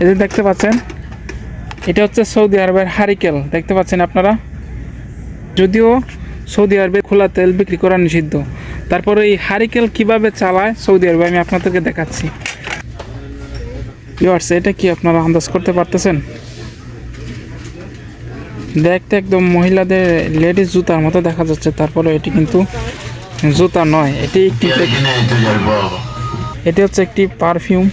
এই যে দেখতে পাচ্ছেন এটা হচ্ছে সৌদি আরবের হারিকেল দেখতে পাচ্ছেন আপনারা? যদিও সৌদি আরবে খোলা তেল বিক্রি করা নিষিদ্ধ। তারপরে এই হারিকেল কীভাবে চালায় সৌদি আরবে আমি আপনাদেরকে দেখাচ্ছি। ভিউয়ার্স এটা কি আপনারা আন্দাজ করতে পারতেছেন? দেখতে একদম মহিলাদের লেডিস জুতার মতো দেখা যাচ্ছে তারপরে এটি কিন্তু জুতা নয় এটি একটি এটি হচ্ছে একটি পারফিউম।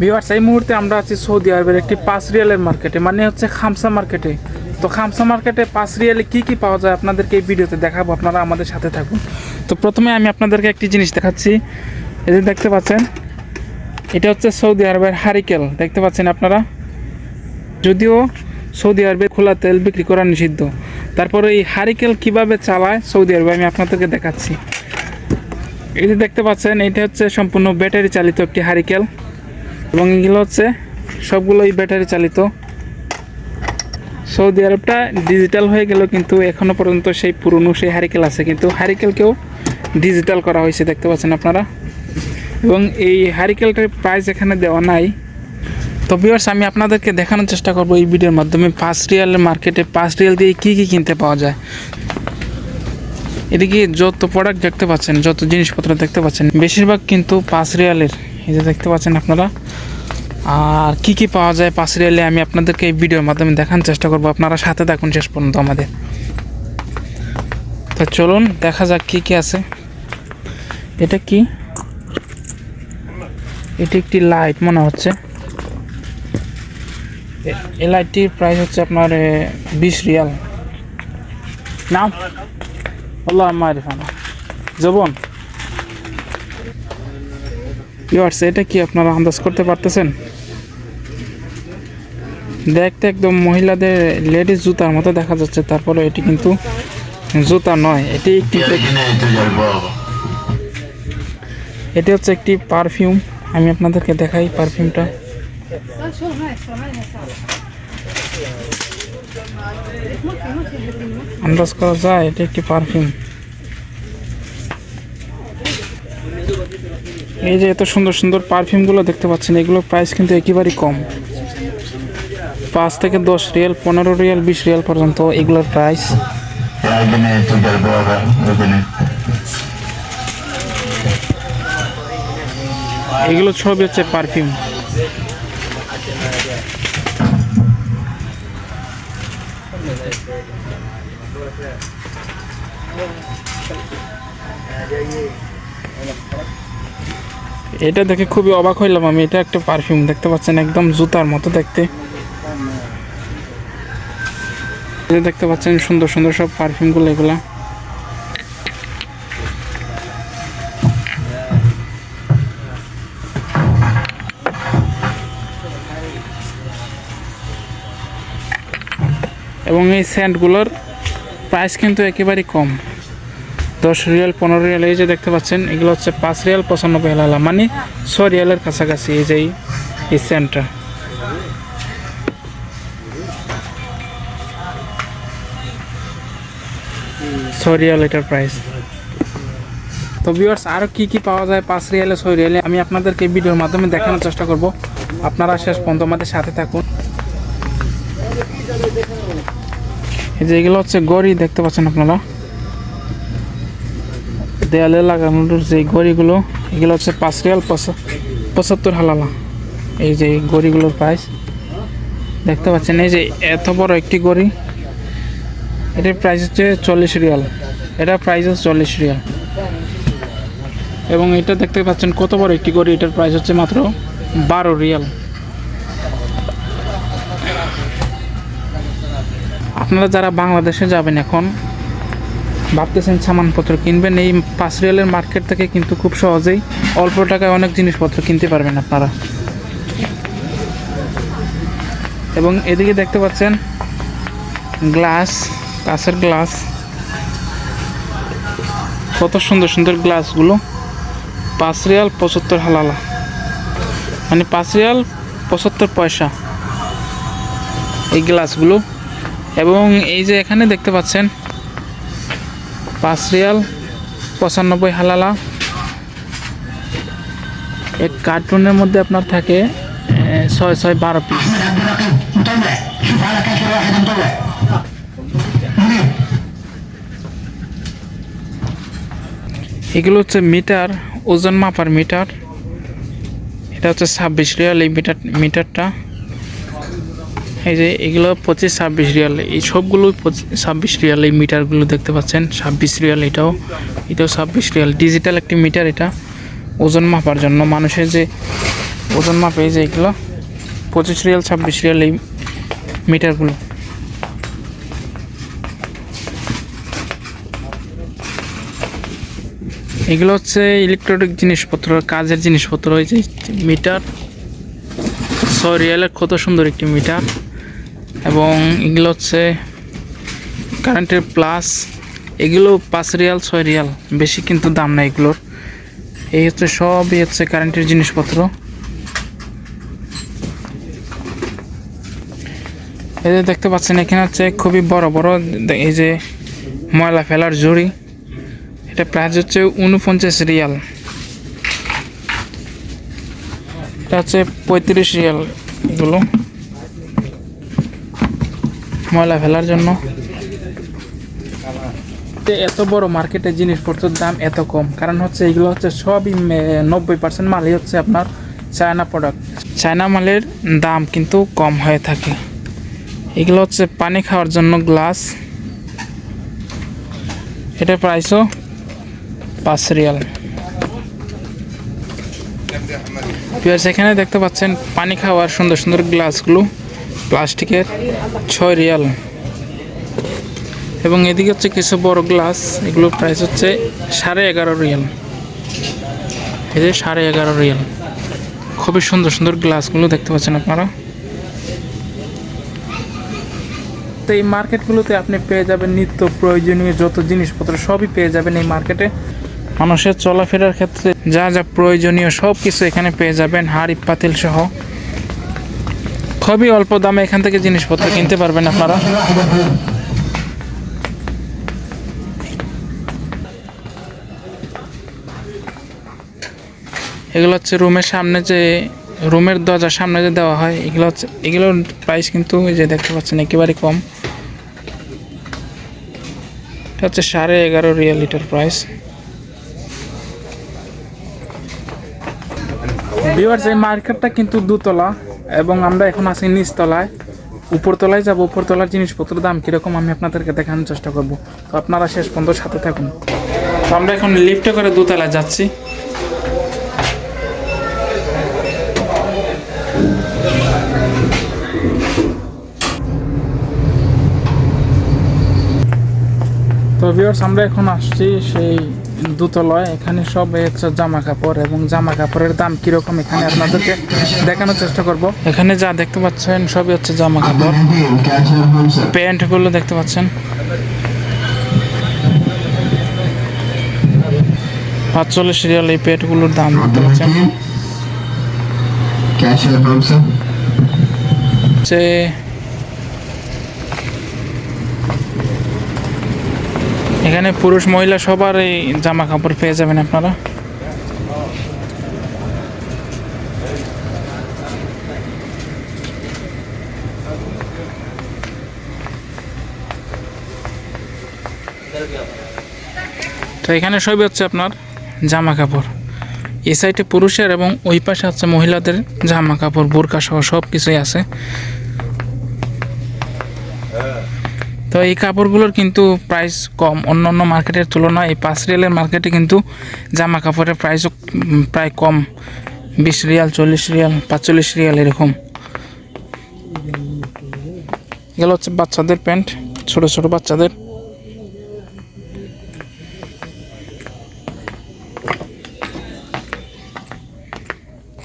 ভিউয়ার্স এই মুহূর্তে আমরা আছি সৌদি আরবের একটি পাঁচ রিয়ালের মার্কেটে মানে হচ্ছে খামসা মার্কেটে। তো খামসা মার্কেটে পাঁচ রিয়ালে কী কী পাওয়া যায় আপনাদেরকে এই ভিডিওতে দেখাবো, আপনারা আমাদের সাথে থাকুন। তো প্রথমে আমি আপনাদেরকে একটি জিনিস দেখাচ্ছি, এই যে দেখতে পাচ্ছেন, এটা হচ্ছে সৌদি আরবের হারিকেল, দেখতে পাচ্ছেন আপনারা? যদিও সৌদি আরবে খোলা তেল বিক্রি করা নিষিদ্ধ। তারপরে এই হারিকেল কীভাবে চালায়, সৌদি আরবে আমি আপনাদেরকে দেখাচ্ছি। এই যে দেখতে পাচ্ছেন, এটা হচ্ছে সম্পূর্ণ ব্যাটারি চালিত একটি হারিকেল। এবং এগুলো হচ্ছে সবগুলোই ব্যাটারি চালিত। সৌদি আরবটা ডিজিটাল হয়ে গেল কিন্তু এখনও পর্যন্ত সেই পুরনো সেই হারিকেল আছে। কিন্তু হারিকেলকেও ডিজিটাল করা হয়েছে, দেখতে পাচ্ছেন আপনারা। এবং এই হারিকেলটার প্রাইস এখানে দেওয়া নাই। তো ভিউয়ার্স আমি আপনাদেরকে দেখানোর চেষ্টা করব এই ভিডিওর মাধ্যমে পাঁচ রিয়ালের মার্কেটে পাঁচ রিয়াল দিয়ে কী কী কিনতে পাওয়া যায়। এদিকে যত প্রোডাক্ট দেখতে পাচ্ছেন, যত জিনিসপত্র দেখতে পাচ্ছেন, বেশিরভাগ কিন্তু পাঁচ রিয়ালের এই যে দেখতে পাচ্ছেন আপনারা। আর কি কি পাওয়া যায় পাশের এলে আমি আপনাদেরকে এই ভিডিওর মাধ্যমে দেখার চেষ্টা করব। আপনারা সাথে থাকুন শেষ পর্যন্ত আমাদের। তো চলুন, দেখা যাক কি কি আছে। এটা কি? এটি একটি লাইট মনে হচ্ছে। এই লাইটটির প্রাইস হচ্ছে আপনার বিশ রিয়াল। নাম আল্লাহ মারিফান জবন। ইয়ার্স এটা কি আপনারা আন্দাজ করতে পারতেছেন? দেখতে একদম মহিলাদের লেডিস জুতার মতো দেখা যাচ্ছে তারপরে এটি কিন্তু জুতা নয় এটি একটি এটি হচ্ছে একটি পারফিউম আমি আপনাদেরকে দেখাই পারফিউমটা। আন্দাজ করা যায় এটি একটি পারফিউম। এই যে এত সুন্দর সুন্দর পারফিউমগুলো দেখতে পাচ্ছেন এগুলোর প্রাইস কিন্তু একেবারেই কম। পাঁচ থেকে দশ রিয়াল, পনেরো রিয়াল, বিশ রিয়াল পর্যন্ত এগুলোর প্রাইস. এগুলো সবই হচ্ছে পারফিউম এটা দেখে খুবই অবাক হইলাম আমি, এটা একটা পারফিউম দেখতে পাচ্ছেন, একদম জুতার মতো দেখতে এই যে দেখতে পাচ্ছেন সুন্দর সুন্দর সব পারফিউমগুলো এগুলা। এবং এই স্যান্ডগুলোর প্রাইস কিন্তু একেবারেই কম। দশ রিয়াল, পনেরো রিয়াল, এই যে দেখতে পাচ্ছেন, এগুলো হচ্ছে পাঁচ রিয়াল, পঁচানব্বই হালালা মানে ছ রিয়ালের কাছাকাছি এই যে এই- স্যান্ডটা। ছ রিয়াল এটার প্রাইস তো ভিউয়ার্স আরও কী কী পাওয়া যায় পাঁচ রিয়ালে ছয় রিয়ালে, আমি আপনাদেরকে ভিডিওর মাধ্যমে দেখানোর চেষ্টা করব। আপনারা শেষ পর্যন্ত আমাদের সাথে থাকুন। এই যে এগুলো হচ্ছে গড়ি, দেখতে পাচ্ছেন আপনারা? দেয়ালে লাগানোর যে গড়িগুলো, এগুলো হচ্ছে পাঁচ রিয়াল পঁচাত্তর হালালা। এই যে গড়িগুলোর প্রাইস দেখতে পাচ্ছেন, এই যে এত বড় একটি গড়ি। এটার প্রাইস হচ্ছে চল্লিশ রিয়াল। এটা প্রাইস হচ্ছে চল্লিশ রিয়াল। এবং এটা দেখতে পাচ্ছেন কত বড় একটি গড়ি এটার প্রাইস হচ্ছে মাত্র বারো রিয়াল। আপনারা যারা বাংলাদেশে যাবেন এখন, ভাবতেছেন সামানপত্র কিনবেন, এই পাঁচ রিয়ালের মার্কেট থেকে কিন্তু খুব সহজেই অল্প টাকায় অনেক জিনিসপত্র কিনতে পারবেন আপনারা। এবং এদিকে দেখতে পাচ্ছেন গ্লাস কাঁচের গ্লাস কত সুন্দর সুন্দর গ্লাসগুলো পাঁচ রিয়াল পঁচাত্তর হালালা। মানে পাঁচ রিয়াল পঁচাত্তর পয়সা। এই গ্লাসগুলো এবং এই যে এখানে দেখতে পাচ্ছেন পাঁচ রিয়াল পঁচানব্বই হালালা। এক কার্টুনের মধ্যে আপনার থাকে ছয় ছয় বারো পিস এগুলো হচ্ছে মিটার, ওজন মাপার মিটার। এটা হচ্ছে ছাব্বিশ রিয়াল এই মিটার, মিটারটা। এই যে এগুলো পঁচিশ ছাব্বিশ রিয়াল, এই সবগুলো ছাব্বিশ রিয়াল এই মিটারগুলো দেখতে পাচ্ছেন, ছাব্বিশ রিয়াল এটাও। এটাও ছাব্বিশ রিয়াল ডিজিটাল একটি মিটার এটা, ওজন মাপার জন্য। মানুষের যে ওজন মাপে যে এগুলো, পঁচিশ রিয়াল, ছাব্বিশ রিয়াল এই মিটারগুলো। এগুলো হচ্ছে ইলেকট্রনিক জিনিসপত্র, কাজের জিনিসপত্র যে মিটার। ছয় রিয়ালের কত সুন্দর একটি মিটার। এবং এগুলো হচ্ছে কারেন্টের প্লাস এগুলো পাঁচ রিয়াল, ছয় রিয়াল। বেশি কিন্তু দাম না এগুলোর। এই হচ্ছে সবই হচ্ছে কারেন্টের জিনিসপত্র। এই যে দেখতে পাচ্ছেন, এখানে হচ্ছে খুবই বড় বড়, এই যে ময়লা ফেলার জড়ি। এটা প্রাইস হচ্ছে উনপঞ্চাশ রিয়াল। এটা হচ্ছে পঁয়ত্রিশ রিয়াল এগুলো। ময়লা ফেলার জন্য। এত বড় মার্কেটে জিনিসপত্রের দাম এত কম। কারণ হচ্ছে এগুলো হচ্ছে সবই নব্বই পার্সেন্ট মালই হচ্ছে আপনার চায়না প্রোডাক্ট চায়না মালের দাম কিন্তু কম হয়ে থাকে। এগুলো হচ্ছে পানি খাওয়ার জন্য গ্লাস এটা প্রাইসও পাঁচ রিয়াল। পিয়ার্স এখানে দেখতে পাচ্ছেন পানি খাওয়ার সুন্দর সুন্দর গ্লাসগুলো, প্লাস্টিকের ছয় রিয়াল। এবং এদিকে হচ্ছে কিছু বড় গ্লাস এগুলো প্রাইস হচ্ছে সাড়ে এগারো রিয়াল। এই যে সাড়ে এগারো রিয়াল। খুবই সুন্দর সুন্দর গ্লাসগুলো দেখতে পাচ্ছেন আপনারা। তো এই মার্কেটগুলোতে আপনি পেয়ে যাবেন নিত্য প্রয়োজনীয় যত জিনিসপত্র, সবই পেয়ে যাবেন এই মার্কেটে মানুষের চলাফেরার ক্ষেত্রে যা যা প্রয়োজনীয় সব কিছু এখানে পেয়ে যাবেন হাড়ি, পাতিল সহ। খুবই অল্প দামে এখান থেকে জিনিসপত্র কিনতে পারবেন আপনারা। এগুলো হচ্ছে রুমের সামনে যে, রুমের দরজার সামনে যে দেওয়া হয়, এগুলো হচ্ছে, এগুলোর প্রাইস কিন্তু ওই যে দেখতে পাচ্ছেন একেবারেই কম। এটা হচ্ছে সাড়ে এগারো রিয়াল লিটার প্রাইস ভিউয়ার্স এই মার্কেটটা কিন্তু দুতলা এবং আমরা এখন আছি নিচতলায়। উপরতলায় যাব, উপরতলার জিনিসপত্রের দাম কীরকম আমি আপনাদেরকে দেখানোর চেষ্টা করব। তো আপনারা শেষ পর্যন্ত সাথে থাকুন। তো আমরা এখন লিফটে করে দুতলায় যাচ্ছি। তো ভিউয়ার্স আমরা এখন আসছি সেই দুতলায় এখানে সব হচ্ছে জামা কাপড় এবং জামা কাপড়ের দাম কীরকম এখানে আপনাদেরকে দেখানোর চেষ্টা করব। এখানে যা দেখতে পাচ্ছেন সবই হচ্ছে জামা কাপড়। প্যান্টগুলো দেখতে পাচ্ছেন। পাঁচচল্লিশ রিয়াল এই প্যান্টগুলোর দাম দেখতে পাচ্ছেন। যে এখানে পুরুষ মহিলা সবার এই জামা কাপড় পেয়ে যাবেন আপনারা। তো এখানে সবই হচ্ছে আপনার জামা কাপড় এই সাইডে পুরুষের এবং ওই পাশে হচ্ছে মহিলাদের জামা কাপড় বোরকা সহ সব কিছুই আছে। তো এই কাপড়গুলোর কিন্তু প্রাইস কম। অন্য অন্য মার্কেটের তুলনায় এই পাঁচ রিয়ালের মার্কেটে কিন্তু জামা কাপড়ের প্রাইসও প্রায় কম। বিশ রিয়াল, চল্লিশ রিয়াল, পাঁচচল্লিশ রিয়াল এরকম। এগুলো হচ্ছে বাচ্চাদের প্যান্ট, ছোট ছোট বাচ্চাদের।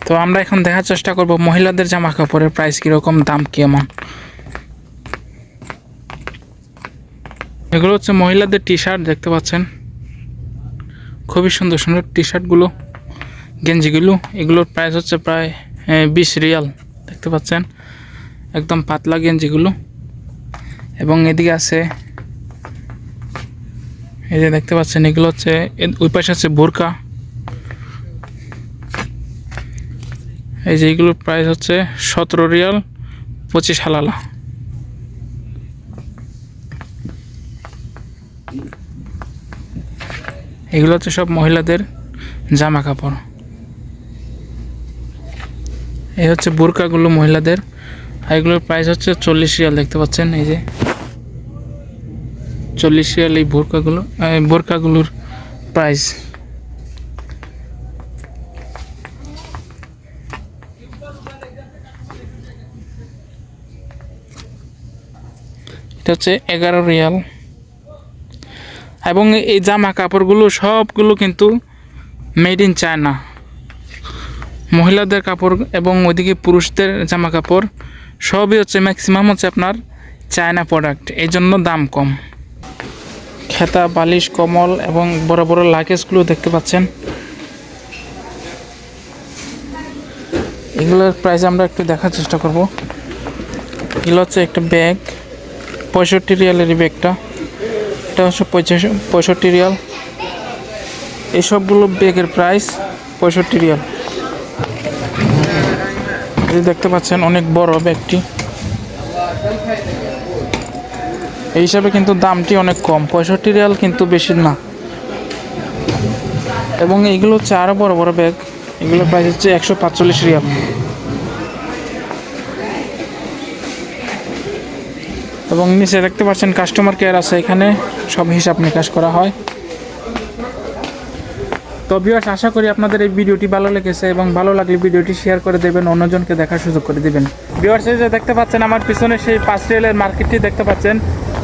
তো আমরা এখন দেখার চেষ্টা করব মহিলাদের জামা কাপড়ের প্রাইস কীরকম, দাম কেমন। এগুলো হচ্ছে মহিলাদের টি শার্ট দেখতে পাচ্ছেন। খুবই সুন্দর সুন্দর টি শার্টগুলো গেঞ্জিগুলো। এগুলোর প্রাইস হচ্ছে প্রায় বিশ রিয়াল, দেখতে পাচ্ছেন। একদম পাতলা গেঞ্জিগুলো। এবং এদিকে আছে, এই যে দেখতে পাচ্ছেন, এগুলো হচ্ছে ওই পাশে আছে বোরকা। এই যে এগুলোর প্রাইস হচ্ছে সতেরো রিয়াল, পঁচিশ হালালা। এগুলো হচ্ছে সব মহিলাদের জামা কাপড় এই হচ্ছে বোরকাগুলো মহিলাদের। আর এগুলোর প্রাইস হচ্ছে চল্লিশ রিয়াল, দেখতে পাচ্ছেন? এই যে চল্লিশ রিয়াল এই বোরকাগুলো বোরকাগুলোর প্রাইস এটা হচ্ছে এগারো রিয়াল। এবং এই জামা কাপড়গুলো সবগুলো কিন্তু মেড ইন চায়না মহিলাদের কাপড় এবং ওইদিকে পুরুষদের জামা কাপড় সবই হচ্ছে ম্যাক্সিমাম হচ্ছে আপনার চায়না প্রোডাক্ট এই জন্য দাম কম। খেতা, বালিশ, কমল এবং বড় বড় লাগেজগুলো দেখতে পাচ্ছেন। এগুলোর প্রাইস আমরা একটু দেখার চেষ্টা করব। এগুলো হচ্ছে একটা ব্যাগ পঁয়ষট্টি রিয়ালের ব্যাগটা এটা হচ্ছে পঁয়ষট্টি রিয়াল। এই সবগুলো ব্যাগের প্রাইস পঁয়ষট্টি রিয়াল। যে দেখতে পাচ্ছেন অনেক বড় ব্যাগটি। এই হিসাবে কিন্তু দামটি অনেক কম, পঁয়ষট্টি রিয়াল কিন্তু বেশি না। এবং এইগুলো হচ্ছে আরও বড় বড় ব্যাগ। এগুলোর প্রাইস হচ্ছে একশো পাঁচচল্লিশ রিয়াল। এবং নিচে দেখতে পাচ্ছেন কাস্টমার কেয়ার আছে এখানে। সব হিসাব নিকাশ করা হয়। তো ভিউয়ার্স আশা করি আপনাদের এই ভিডিওটি ভালো লেগেছে এবং ভালো লাগলে ভিডিওটি শেয়ার করে দেবেন, অন্যজনকে দেখার সুযোগ করে দেবেন। ভিউয়ার্স এই যে দেখতে পাচ্ছেন, আমার পিছনে সেই পাঁচ রেলের মার্কেটটি দেখতে পাচ্ছেন।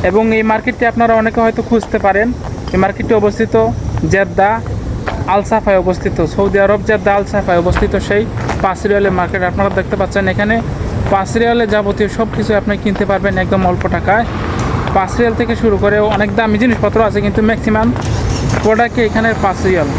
এবং এই মার্কেটটি আপনারা অনেকে হয়তো খুঁজতে পারেন। এই মার্কেটটি অবস্থিত জেদ্দা, আলসাফায় অবস্থিত। সৌদি আরব জেদ্দা, আলসাফায় অবস্থিত সেই পাঁচ রেলের মার্কেট আপনারা দেখতে পাচ্ছেন এখানে পাঁচ রিয়ালে যাবতীয় সব কিছু আপনি কিনতে পারবেন একদম অল্প টাকায়। পাঁচ রিয়াল থেকে শুরু করে অনেক দামি জিনিসপত্র আছে কিন্তু ম্যাক্সিমাম প্রোডাক্টে এখানে পাঁচ রিয়াল।